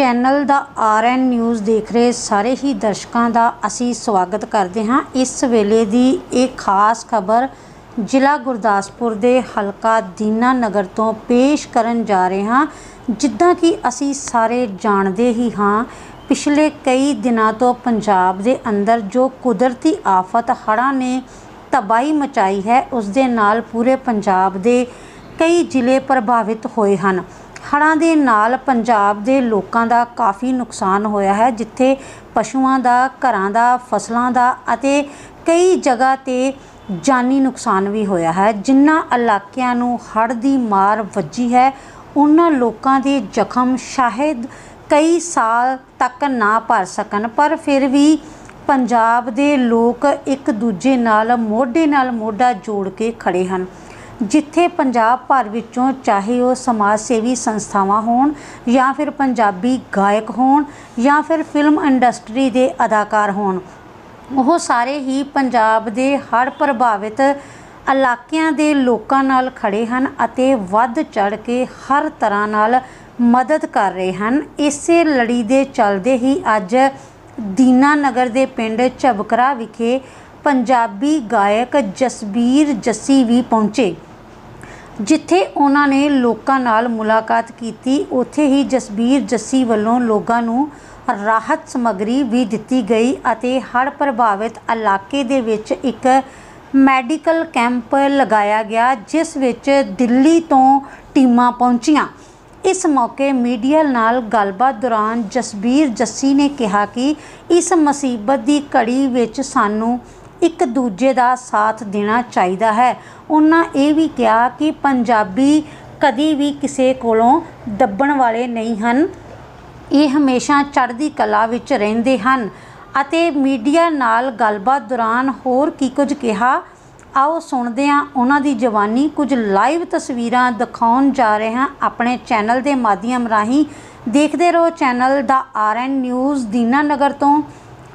Channel ਦਾ RN news ਦੇਖ ਰਹੇ ਸਾਰੇ ਹੀ ਦਰਸ਼ਕਾਂ ਦਾ ਅਸੀਂ ਸਵਾਗਤ ਕਰਦੇ ਹਾਂ। ਇਸ ਵੇਲੇ ਦੀ ਇਹ ਖਾਸ ਖਬਰ ਜ਼ਿਲ੍ਹਾ ਗੁਰਦਾਸਪੁਰ ਦੇ ਹਲਕਾ ਦੀਨਾ ਨਗਰ ਤੋਂ ਪੇਸ਼ ਕਰਨ ਜਾ ਰਹੇ ਹਾਂ। ਜਿੱਦਾਂ ਕਿ ਅਸੀਂ ਸਾਰੇ ਜਾਣਦੇ ਹੀ ਹਾਂ, ਪਿਛਲੇ ਕਈ ਦਿਨਾਂ ਤੋਂ ਪੰਜਾਬ ਦੇ ਅੰਦਰ ਜੋ ਕੁਦਰਤੀ ਆਫਤ ਹੜ੍ਹਾਂ ਨੇ ਤਬਾਹੀ ਮਚਾਈ ਹੈ, ਉਸ ਦੇ ਨਾਲ ਪੂਰੇ ਪੰਜਾਬ ਦੇ ਕਈ ਜ਼ਿਲ੍ਹੇ ਪ੍ਰਭਾਵਿਤ ਹੋਏ ਹਨ। ਹੜ੍ਹਾਂ ਦੇ ਨਾਲ ਪੰਜਾਬ ਦੇ ਲੋਕਾਂ ਦਾ ਕਾਫੀ ਨੁਕਸਾਨ ਹੋਇਆ ਹੈ, ਜਿੱਥੇ ਪਸ਼ੂਆਂ ਦਾ, ਘਰਾਂ ਦਾ, ਫਸਲਾਂ ਦਾ ਅਤੇ ਕਈ ਜਗ੍ਹਾ ਤੇ ਜਾਨੀ ਨੁਕਸਾਨ ਵੀ ਹੋਇਆ ਹੈ। ਜਿਨ੍ਹਾਂ ਇਲਾਕਿਆਂ ਨੂੰ ਹੜ੍ਹ ਦੀ ਮਾਰ ਵੱਜੀ ਹੈ, ਉਹਨਾਂ ਲੋਕਾਂ ਦੇ ਜ਼ਖਮ ਸ਼ਾਇਦ ਕਈ ਸਾਲ ਤੱਕ ਨਾ ਭਰ ਸਕਣ, ਪਰ ਫਿਰ ਵੀ ਪੰਜਾਬ ਦੇ ਲੋਕ ਇੱਕ ਦੂਜੇ ਨਾਲ, ਮੋਢੇ ਨਾਲ ਮੋਢਾ ਜੋੜ ਕੇ ਖੜੇ ਹਨ। ਜਿੱਥੇ ਪੰਜਾਬ ਭਰ ਵਿੱਚੋਂ ਚਾਹੇ ਉਹ ਸਮਾਜ ਸੇਵੀ ਸੰਸਥਾਵਾਂ ਹੋਣ ਜਾਂ ਫਿਰ ਪੰਜਾਬੀ ਗਾਇਕ ਹੋਣ ਜਾਂ ਫਿਰ ਫਿਲਮ ਇੰਡਸਟਰੀ ਦੇ ਅਦਾਕਾਰ ਹੋਣ, ਉਹ ਸਾਰੇ ਹੀ ਪੰਜਾਬ ਦੇ ਹੜ੍ਹ ਪ੍ਰਭਾਵਿਤ ਇਲਾਕਿਆਂ ਦੇ ਲੋਕਾਂ ਨਾਲ ਖੜੇ ਹਨ ਅਤੇ ਵੱਧ ਚੜ ਕੇ ਹਰ ਤਰ੍ਹਾਂ ਨਾਲ ਮਦਦ ਕਰ ਰਹੇ ਹਨ। ਇਸੇ ਲੜੀ ਦੇ ਚੱਲਦੇ ਹੀ ਅੱਜ ਦੀਨਾ ਨਗਰ ਦੇ ਪਿੰਡ ਝਬਕਰਾ ਵਿਖੇ ਪੰਜਾਬੀ ਗਾਇਕ ਜਸਬੀਰ ਜੱਸੀ ਵੀ ਪਹੁੰਚੇ। ਜਿੱਥੇ ਉਹਨਾਂ ਨੇ ਲੋਕਾਂ ਨਾਲ ਮੁਲਾਕਾਤ ਕੀਤੀ, ਉੱਥੇ ਹੀ ਜਸਬੀਰ ਜੱਸੀ ਵੱਲੋਂ ਲੋਕਾਂ ਨੂੰ ਰਾਹਤ ਸਮੱਗਰੀ ਵੀ ਦਿੱਤੀ ਗਈ ਅਤੇ ਹੜ੍ਹ ਪ੍ਰਭਾਵਿਤ ਇਲਾਕੇ ਦੇ ਵਿੱਚ ਇੱਕ ਮੈਡੀਕਲ ਕੈਂਪ ਲਗਾਇਆ ਗਿਆ, ਜਿਸ ਵਿੱਚ ਦਿੱਲੀ ਤੋਂ ਟੀਮਾਂ ਪਹੁੰਚੀਆਂ। ਇਸ ਮੌਕੇ ਮੀਡੀਆ ਨਾਲ ਗੱਲਬਾਤ ਦੌਰਾਨ ਜਸਬੀਰ ਜੱਸੀ ਨੇ ਕਿਹਾ ਕਿ ਇਸ ਮੁਸੀਬਤ ਦੀ ਘੜੀ ਵਿੱਚ ਸਾਨੂੰ ਇੱਕ ਦੂਜੇ ਦਾ ਸਾਥ ਦੇਣਾ ਚਾਹੀਦਾ ਹੈ। ਉਹਨਾਂ ਇਹ ਵੀ ਕਿਹਾ ਕਿ ਪੰਜਾਬੀ ਕਦੀ ਵੀ ਕਿਸੇ ਕੋਲੋਂ ਦੱਬਣ ਵਾਲੇ ਨਹੀਂ ਹਨ। ਇਹ ਹਮੇਸ਼ਾ ਚੜ੍ਹਦੀ ਕਲਾ ਵਿੱਚ ਰਹਿੰਦੇ ਹਨ ਅਤੇ ਮੀਡੀਆ ਨਾਲ ਗੱਲਬਾਤ ਦੌਰਾਨ ਹੋਰ ਕੀ ਕੁਝ ਕਿਹਾ। ਆਓ ਸੁਣਦੇ ਹਾਂ ਉਹਨਾਂ ਦੀ ਜਵਾਨੀ। ਕੁਝ ਲਾਈਵ ਤਸਵੀਰਾਂ ਦਿਖਾਉਣ ਜਾ ਰਹੇ ਹਾਂ ਆਪਣੇ ਚੈਨਲ ਦੇ ਮਾਧਿਅਮ ਰਾਹੀਂ। ਦੇਖਦੇ ਰਹੋ ਚੈਨਲ ਦਾ ਆਰਐਨ ਨਿਊਜ਼ ਦੀਨਾਨਗਰ ਤੋਂ।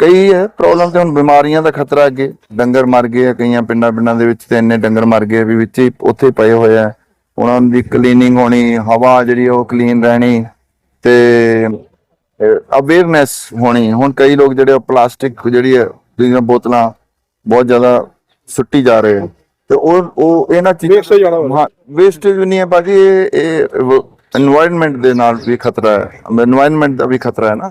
ਕਈ ਹੈ ਪ੍ਰੋਬਲਮ ਤੇ ਹੁਣ ਬਿਮਾਰੀਆਂ ਦਾ ਖਤਰਾ ਅੱਗੇ ਡੰਗਰ ਮਰ ਗਏ ਆ ਕਈਆਂ ਪਿੰਡਾਂ ਪਿੰਡਾਂ ਦੇ ਵਿੱਚ ਤੇ ਇੰਨੇ ਡੰਗਰ ਮਰ ਗਏ ਵੀ ਵਿੱਚ ਹੀ ਉੱਥੇ ਪਏ ਹੋਏ ਆ। ਉਹਨਾਂ ਦੀ ਕਲੀਨਿੰਗ ਹੋਣੀ ਹਵਾ ਜਿਹੜੀ ਉਹ ਕਲੀਨ ਰਹਿਣੀ ਤੇ ਅਵੇਅਰਨੈਸ ਹੋਣੀ। ਹੁਣ ਕਈ ਲੋਕ ਜਿਹੜੇ ਪਲਾਸਟਿਕ ਜਿਹੜੀ ਹੈ ਜਿਹੜੀਆਂ ਬੋਤਲਾਂ ਬਹੁਤ ਜ਼ਿਆਦਾ ਸੁੱਟੀ ਜਾ ਰਹੇ ਤੇ ਉਹ ਉਹ ਇਹਨਾਂ ਚੀਜ਼ਾਂ ਹਾਂ ਵੇਸਟੇਜ ਨਹੀਂ ਹੈ ਬਾਕੀ ਇਹ এনवायरमेंट ਦੇ ਨਾਲ ਵੀ ਖਤਰਾ ਹੈ। এনवायरमेंट ਦਾ ਵੀ ਖਤਰਾ ਹੈ ਨਾ।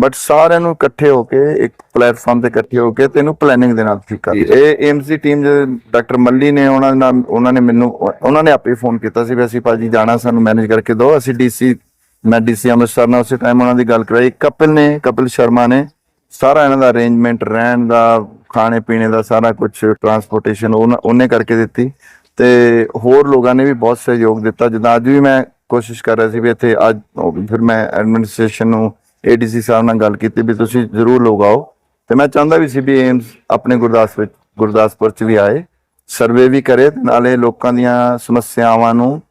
ਬਟ ਸਾਰਿਆਂ ਨੂੰ ਇਕੱਠੇ ਹੋ ਕੇ ਇੱਕ ਪਲੇਟਫਾਰਮ ਤੇ ਇਕੱਠੇ ਹੋ ਕੇ ਤੈਨੂੰ ਪਲੈਨਿੰਗ ਦੇ ਨਾਲ ਠੀਕ ਕਰ ਇਹ ਏਮਸ ਦੀ ਟੀਮ ਜੇ ਡਾਕਟਰ ਮੱਲੀ ਨੇ ਉਹਨਾਂ ਨਾਲ ਉਹਨਾਂ ਨੇ ਮੈਨੂੰ ਉਹਨਾਂ ਨੇ ਆਪੇ ਫੋਨ ਕੀਤਾ ਸੀ ਵੀ ਅਸੀਂ ਭਾਜੀ ਜਾਣਾ ਸਾਨੂੰ ਮੈਨੇਜ ਕਰਕੇ ਦਿਓ। ਅਸੀਂ ਡੀਸੀ ਮੈਂ ਡੀਸੀ ਅੰਮ੍ਰਿਤਸਰ ਨਾਲ ਉਸੇ ਟਾਈਮ ਉਹਨਾਂ ਦੀ ਗੱਲ ਕਰਾਈ। ਕਪਿਲ ਨੇ ਕਪਿਲ ਸ਼ਰਮਾ ਨੇ ਸਾਰਾ ਇਹਨਾਂ ਦਾ ਅਰੇਂਜਮੈਂਟ ਰਹਿਣ ਦਾ ਖਾਣੇ ਪੀਣੇ ਦਾ ਸਾਰਾ ਕੁਝ ਟਰਾਂਸਪੋਰਟੇਸ਼ਨ ਉਹਨੇ ਕਰਕੇ ਦਿੱਤੀ। ਤੇ ਹੋਰ ਲੋਕਾਂ ਨੇ ਵੀ ਬਹੁਤ ਸਹਿਯੋਗ ਦਿੱਤਾ। ਜਿੱਦਾਂ ਅੱਜ ਵੀ ਮੈਂ ਕੋਸ਼ਿਸ਼ ਕਰ ਰਿਹਾ ਸੀ ਵੀ ਇੱਥੇ ਅੱਜ ਫਿਰ ਮੈਂ ਐਡਮਿਨਿਸਟ੍ਰੇਸ਼ਨ ਨੂੰ ਏਡੀਸੀ ਸਾਹਿਬ ਨਾਲ ਗੱਲ ਕੀਤੀ ਵੀ ਤੁਸੀਂ ਜ਼ਰੂਰ ਲੋਕ ਆਓ। ਤੇ ਮੈਂ ਚਾਹੁੰਦਾ ਵੀ ਸੀ ਵੀ ਏਮਸ ਆਪਣੇ ਗੁਰਦਾਸ ਵਿੱਚ, ਗੁਰਦਾਸਪੁਰ ਚ ਵੀ ਆਏ ਸਰਵੇ ਵੀ ਕਰੇ ਤੇ ਨਾਲੇ ਲੋਕਾਂ ਦੀਆਂ ਸਮੱਸਿਆਵਾਂ ਨੂੰ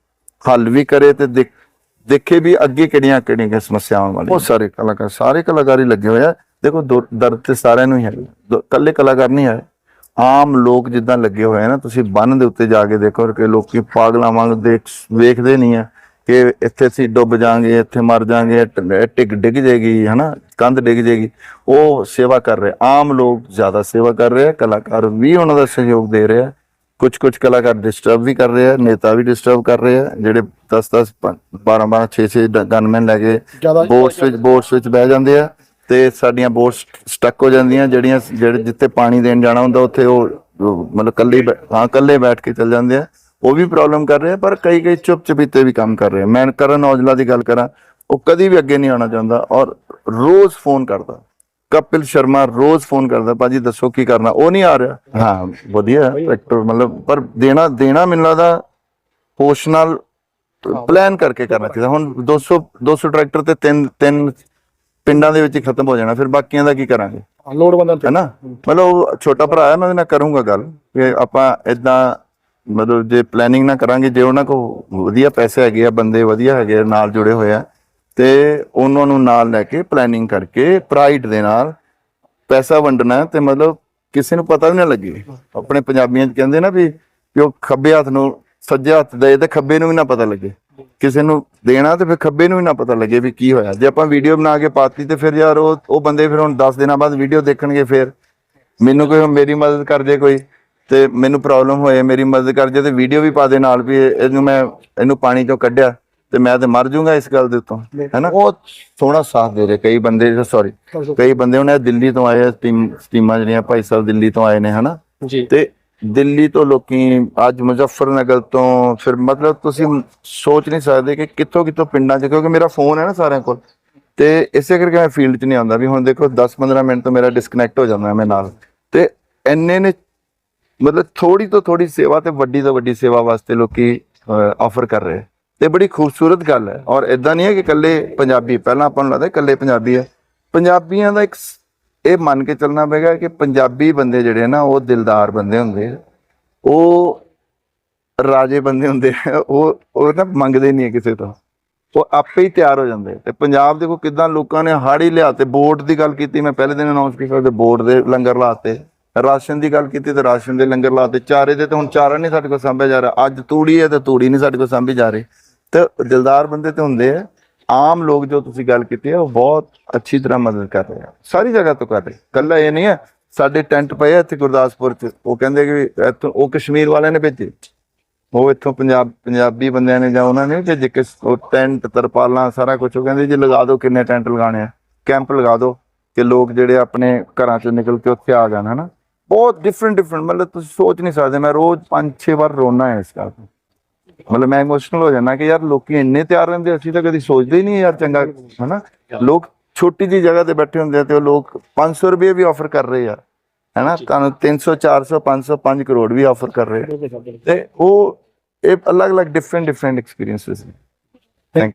ਹੱਲ ਵੀ ਕਰੇ ਤੇ ਦੇਖੇ ਵੀ ਅੱਗੇ ਕਿਹੜੀਆਂ ਕਿਹੜੀਆਂ ਸਮੱਸਿਆਵਾਂ ਵਾਲੀ ਬਹੁਤ ਸਾਰੇ ਕਲਾਕਾਰ ਸਾਰੇ ਕਲਾਕਾਰ ਹੀ ਲੱਗੇ ਹੋਏ ਆ। ਦੇਖੋ ਦੁਰ- ਦਰਦ ਤੇ ਸਾਰਿਆਂ ਨੂੰ ਹੀ ਹੈ ਦ- ਇਕੱਲੇ ਕਲਾਕਾਰ ਨਹੀਂ ਹੈ ਆਮ ਲੋਕ ਜਿੱਦਾਂ ਲੱਗੇ ਹੋਏ ਆ ਨਾ, ਤੁਸੀਂ ਬੰਨ ਦੇ ਉੱਤੇ ਜਾ ਕੇ ਦੇਖੋ, ਕਿ ਲੋਕੀ ਪਾਗਲਾਂ ਵਾਂਗ ਦੇਖ, ਵੇਖਦੇ ਨਹੀਂ ਆ। ਕਿ ਇੱਥੇ ਅਸੀਂ ਡੁੱਬ ਜਾਾਂਗੇ ਇੱਥੇ ਮਰ ਜਾਾਂਗੇ ਟਿਕ ਡਿੱਗ ਜਾਏਗੀ ਹਨਾ? ਕੰਧ ਡਿੱਗ ਜਾਏਗੀ ਉਹ ਸੇਵਾ ਕਰ ਰਹੇ। ਆਮ ਲੋਕ ਜ਼ਿਆਦਾ ਸੇਵਾ ਕਰ ਰਹੇ ਕਲਾਕਾਰ ਵੀ ਉਹਨਾਂ ਦਾ ਸਹਿਯੋਗ ਦੇ ਰਹੇ ਕੁਝ ਕੁਝ ਕਲਾਕਾਰ ਡਿਸਟਰਬ ਵੀ ਕਰ ਰਹੇ ਆ ਨੇਤਾ ਵੀ ਡਿਸਟਰਬ ਕਰ ਰਹੇ ਆ ਜਿਹੜੇ 10 10 12 12 6 6 ਗਨਮੈਨ ਲੈ ਕੇ ਬੋਟਸ ਵਿੱਚ ਬੋਟਸ ਵਿੱਚ ਬਹਿ ਜਾਂਦੇ ਆ ਤੇ ਸਾਡੀਆਂ ਬੋਟਸ ਸਟਕ ਹੋ ਜਾਂਦੀਆਂ ਜਿਹੜੀਆਂ ਜਿਹੜੇ ਜਿੱਥੇ ਪਾਣੀ ਦੇਣ ਜਾਣਾ ਹੁੰਦਾ ਉੱਥੇ ਉਹ ਮਤਲਬ ਕੱਲੇ ਹਾਂ ਕੱਲੇ ਬੈਠ ਕੇ ਚੱਲ ਜਾਂਦੇ ਆ। ਉਹ ਵੀ ਪ੍ਰੋਬਲਮ ਕਰ ਰਹੇ ਆ ਪਰ ਕਈ ਕਈ ਚੁੱਪ ਚਪੀਤੇ ਵੀ ਕੰਮ ਕਰ ਰਹੇ। ਆ ਮੈਂ ਕਰਨ ਔਜਲਾ ਦੀ ਗੱਲ ਕਰਾਂ ਉਹ ਕਦੀ ਵੀ ਅੱਗੇ ਨਹੀਂ ਆਉਣਾ ਚਾਹੁੰਦਾ ਔਰ ਰੋਜ਼ ਫੋਨ ਕਰਦਾ। ਕਪਿਲ ਸ਼ਰਮਾ ਰੋਜ਼ ਫੋਨ ਕਰਦਾ ਭਾਜੀ ਦੱਸੋ ਕੀ ਕਰਨਾ? ਉਹ ਨਹੀਂ ਆ ਰਿਹਾ। ਹਾਂ ਵਧੀਆ। ਟਰੈਕਟਰ ਮਤਲਬ ਪਰ ਦੇਣਾ ਦੇਣਾ ਮੈਨੂੰ ਲੱਗਦਾ ਹੋਸ਼ ਨਾਲ ਪਲਾਨ ਕਰਕੇ ਕਰਨਾ ਚਾਹੀਦਾ। ਹੁਣ 200 200 ਟਰੈਕਟਰ ਤੇ ਤਿੰਨ ਤਿੰਨ ਪਿੰਡਾਂ ਦੇ ਵਿੱਚ ਹੀ ਖਤਮ ਹੋ ਜਾਣਾ ਫਿਰ ਬਾਕੀਆਂ ਦਾ ਕੀ ਕਰਾਂਗੇ? ਲੋੜਵੰਦਾਂ ਤੇ। ਹੈਨਾ ਮਤਲਬ ਉਹ ਛੋਟਾ ਭਰਾ ਹੈ ਮੈਂ ਉਹਦੇ ਨਾਲ ਕਰੂੰਗਾ ਗੱਲ। ਕਿ ਆਪਾਂ ਇਦਾਂ ਮਤਲਬ ਜੇ ਪਲੈਨਿੰਗ ਨਾ ਕਰਾਂਗੇ ਜੇ ਉਹਨਾਂ ਕੋ ਵਧੀਆ ਪੈਸੇ ਹੈਗੇ ਆ ਬੰਦੇ ਵਧੀਆ ਹੈਗੇ ਆ, ਨਾਲ ਜੁੜੇ ਹੋਏ ਆ ਤੇ ਉਹਨਾਂ ਨੂੰ ਨਾਲ ਲੈ ਕੇ ਪਲੈਨਿੰਗ ਕਰਕੇ ਪ੍ਰਾਈਡ ਦੇ ਨਾਲ ਪੈਸਾ ਵੰਡਣਾ ਤੇ ਮਤਲਬ ਕਿਸੇ ਨੂੰ ਪਤਾ ਵੀ ਨਾ ਲੱਗੇ। ਆਪਣੇ ਪੰਜਾਬੀਆਂ ਚ ਕਹਿੰਦੇ ਨਾ ਵੀ ਕਿ ਉਹ ਖੱਬੇ ਹੱਥ ਨੂੰ ਸੱਜੇ ਹੱਥ ਦੇ ਤੇ ਖੱਬੇ ਨੂੰ ਵੀ ਨਾ ਪਤਾ ਲੱਗੇ। ਕਿਸੇ ਨੂੰ ਦੇਣਾ ਤੇ ਫਿਰ ਖੱਬੇ ਨੂੰ ਵੀ ਨਾ ਪਤਾ ਲੱਗੇ ਵੀ ਕੀ ਹੋਇਆ। ਜੇ ਆਪਾਂ ਵੀਡੀਓ ਬਣਾ ਕੇ ਪਾਤੀ ਤੇ ਫਿਰ ਯਾਰ ਉਹ ਉਹ ਬੰਦੇ ਫਿਰ ਹੁਣ 10 ਦਿਨਾਂ ਬਾਅਦ ਵੀਡੀਓ ਦੇਖਣਗੇ ਫਿਰ। ਮੈਨੂੰ ਕੋਈ ਮੇਰੀ ਮਦਦ ਕਰ ਜੇ ਕੋਈ। ਤੇ ਮੈਨੂੰ ਪ੍ਰੋਬਲਮ ਹੋਏ ਮੇਰੀ ਮਦਦ ਕਰ ਜੇ ਤੇ ਵੀਡੀਓ ਵੀ ਪਾ ਦੇ ਨਾਲ ਵੀ ਇਹ- ਇਹਨੂੰ ਮੈਂ ਇਹਨੂੰ ਪਾਣੀ ਚੋਂ ਕੱਢਿਆ ਤੇ ਮੈਂ ਤੇ ਮਰ ਜਾਊਂਗਾ ਇਸ ਗੱਲ ਦੇ ਉੱਤੋਂ ਹੈਨਾ? ਉਹ ਸੋਹਣਾ ਸਾਥ ਦੇ ਰਹੇ ਕਈ ਬੰਦੇ ਸੌਰੀ ਕਈ ਬੰਦੇ ਉਹਨੇ ਦਿੱਲੀ ਤੋਂ ਆਏ ਸਟੀਮ ਜਿਹੜੀਆਂ ਭਾਈ ਸਾਹਿਬ ਦਿੱਲੀ ਤੋਂ ਆਏ ਨੇ ਹਨਾ? ਜੀ। ਤੇ ਦਿੱਲੀ ਤੋਂ ਲੋਕੀ ਅੱਜ ਮੁਜ਼ੱਫਰਨਗਰ ਤੋਂ ਫਿਰ ਮਤਲਬ ਤੁਸੀਂ ਸੋਚ ਨਹੀਂ ਸਕਦੇ ਕਿ ਕਿੱਥੋਂ ਕਿੱਥੋਂ ਪਿੰਡਾਂ 'ਚ ਕਿਉਂਕਿ ਮੇਰਾ ਫੋਨ ਹੈ ਨਾ ਸਾਰਿਆਂ ਕੋਲ। ਤੇ ਇਸੇ ਕਰਕੇ ਮੈਂ ਫੀਲਡ 'ਚ ਨਹੀਂ ਆਉਂਦਾ ਵੀ ਹੁਣ ਦੇਖੋ 10-15 ਮਿੰਟ ਤੋਂ ਮੇਰਾ ਡਿਸਕਨੈਕਟ ਹੋ ਜਾਂਦਾ ਮੈਂ ਨਾਲ। ਤੇ ਇੰਨੇ ਨੇ ਮਤਲਬ ਥੋੜੀ ਤੋਂ ਥੋੜੀ ਸੇਵਾ ਤੇ ਵੱਡੀ ਤੋਂ ਵੱਡੀ ਸੇਵਾ ਵਾਸਤੇ ਲੋਕੀ ਆਫਰ ਕਰ ਰਹੇ। ਤੇ ਬੜੀ ਖੂਬਸੂਰਤ ਗੱਲ ਹੈ। ਔਰ ਇਦਾਂ ਨਹੀਂ ਹੈ ਕਿ ਇਕੱਲੇ ਪੰਜਾਬੀ ਪਹਿਲਾਂ ਆਪਾਂ ਨੂੰ ਲੱਗਦਾ ਇਕੱਲੇ ਪੰਜਾਬੀ ਹੈ। ਪੰਜਾਬੀਆਂ ਦਾ ਇੱਕ ਇਹ ਮੰਨ ਕੇ ਚੱਲਣਾ ਪਏਗਾ ਕਿ ਪੰਜਾਬੀ ਬੰਦੇ ਜਿਹੜੇ ਨਾ, ਉਹ ਦਿਲਦਾਰ ਬੰਦੇ ਹੁੰਦੇ ਆ। ਉਹ ਰਾਜੇ ਬੰਦੇ ਹੁੰਦੇ ਆ। ਉਹ ਉਹ ਨਾ ਮੰਗਦੇ ਨਹੀਂ ਹੈ ਕਿਸੇ ਤੋਂ। ਉਹ ਆਪੇ ਹੀ ਤਿਆਰ ਹੋ ਜਾਂਦੇ ਤੇ ਪੰਜਾਬ ਦੇਖੋ ਕਿਦਾਂ ਲੋਕਾਂ ਨੇ ਹਾੜੀ ਲਿਆ ਤੇ ਬੋਰਡ ਦੀ ਗੱਲ ਕੀਤੀ। ਮੈਂ ਪਹਿਲੇ ਦਿਨ ਅਨਾਉਂਸ ਕੀਤਾ ਤੇ ਬੋਰਡ ਦੇ ਲੰਗਰ ਲਾਤੇ ਰਾਸ਼ਨ ਦੀ ਗੱਲ ਕੀਤੀ ਤੇ ਰਾਸ਼ਨ ਦੇ ਲੰਗਰ ਲਾਤੇ ਚਾਰੇ ਦੇ ਤੇ ਹੁਣ ਚਾਰਾ ਨਹੀਂ ਸਾਡੇ ਕੋਲ ਸਾਂਭਿਆ ਜਾ ਰਿਹਾ। ਅੱਜ ਤੂੜੀ ਹੈ ਤੇ ਤੂੜੀ ਨਹੀਂ ਸਾਡੇ ਕੋਲ ਸਾਂਭੀ ਜਾ ਰਹੀ। ਤੇ ਦਿਲਦਾਰ ਬੰਦੇ ਤੇ ਹੁੰਦੇ ਆ। ਆਮ ਲੋਕ ਜੋ ਤੁਸੀਂ ਗੱਲ ਕੀਤੀ ਹੈ ਉਹ ਬਹੁਤ ਅੱਛੀ ਤਰ੍ਹਾਂ ਮਦਦ ਕਰ ਰਹੇ ਆ। ਸਾਰੀ ਜਗ੍ਹਾ ਤੋਂ ਕਰ ਰਹੇ। ਕੱਲਾ ਇਹ ਨਹੀਂ ਹੈ ਸਾਡੇ ਟੈਂਟ ਪਏ ਆ ਇੱਥੇ ਗੁਰਦਾਸਪੁਰ ਚ। ਉਹ ਕਹਿੰਦੇ ਕਿ ਇੱਥੋਂ ਉਹ ਕਸ਼ਮੀਰ ਵਾਲਿਆਂ ਨੇ ਭੇਜੇ। ਉਹ ਇੱਥੋਂ ਪੰਜਾਬ, ਪੰਜਾਬੀ ਬੰਦਿਆਂ ਨੇ ਜਾਂ ਉਹਨਾਂ ਨੇ ਕਿ ਜੇ ਕਿਸ ਉਹ ਟੈਂਟ, ਤਰਪਾਲਾਂ, ਸਾਰਾ ਕੁਝ ਉਹ ਕਹਿੰਦੇ ਜੀ ਲਗਾ ਦਿਓ ਕਿੰਨੇ ਟੈਂਟ ਲਗਾਣੇ ਆ। ਕੈਂਪ ਲਗਾ ਦਿਓ ਕਿ ਲੋਕ ਜਿਹੜੇ ਆਪਣੇ ਘਰਾਂ ਚੋਂ ਨਿਕਲ ਕੇ ਉੱਥੇ ਆ ਜਾਣ, ਹਨਾ? ਬਹੁਤ ਡਿਫਰੈਂਟ ਡਿਫਰੈਂਟ ਮਤਲਬ ਤੁਸੀਂ ਸੋਚ ਨਹੀਂ ਸਕਦੇ। ਮੈਂ ਰੋਜ਼ 5-6 ਵਾਰ ਰੋਣਾ ਹੈ ਇਸ ਗੱਲ ਤੋਂ ਮਤਲਬ ਮੈਂ ਇਮੋਸ਼ਨਲ ਹੋ ਜਾਂਦਾ ਕਿ ਯਾਰ ਲੋਕੀ ਇੰਨੇ ਤਿਆਰ ਰਹਿੰਦੇ ਅਸੀਂ ਤਾਂ ਕਦੀ ਸੋਚਦੇ ਹੀ ਨਹੀਂ ਯਾਰ ਚੰਗਾ, ਹਨਾ? ਲੋਕ ਛੋਟੀ ਜੀ ਜਗ੍ਹਾ ਤੇ ਬੈਠੇ ਹੁੰਦੇ ਆ ਤੇ ਉਹ ਲੋਕ 500 ਰੁਪਏ ਵੀ ਆਫਰ ਕਰ ਰਹੇ ਆ, ਹੈਨਾ? ਤੁਹਾਨੂੰ 300 400 500 5 ਕਰੋੜ ਵੀ ਆਫਰ ਕਰ ਰਹੇ ਤੇ ਉਹ, ਇਹ ਅਲੱਗ-ਅਲੱਗ ਡਿਫਰੈਂਟ ਡਿਫਰੈਂਟ ਐਕਸਪੀਰੀਐਂਸਸ ਨੇ। ਥੈਂਕ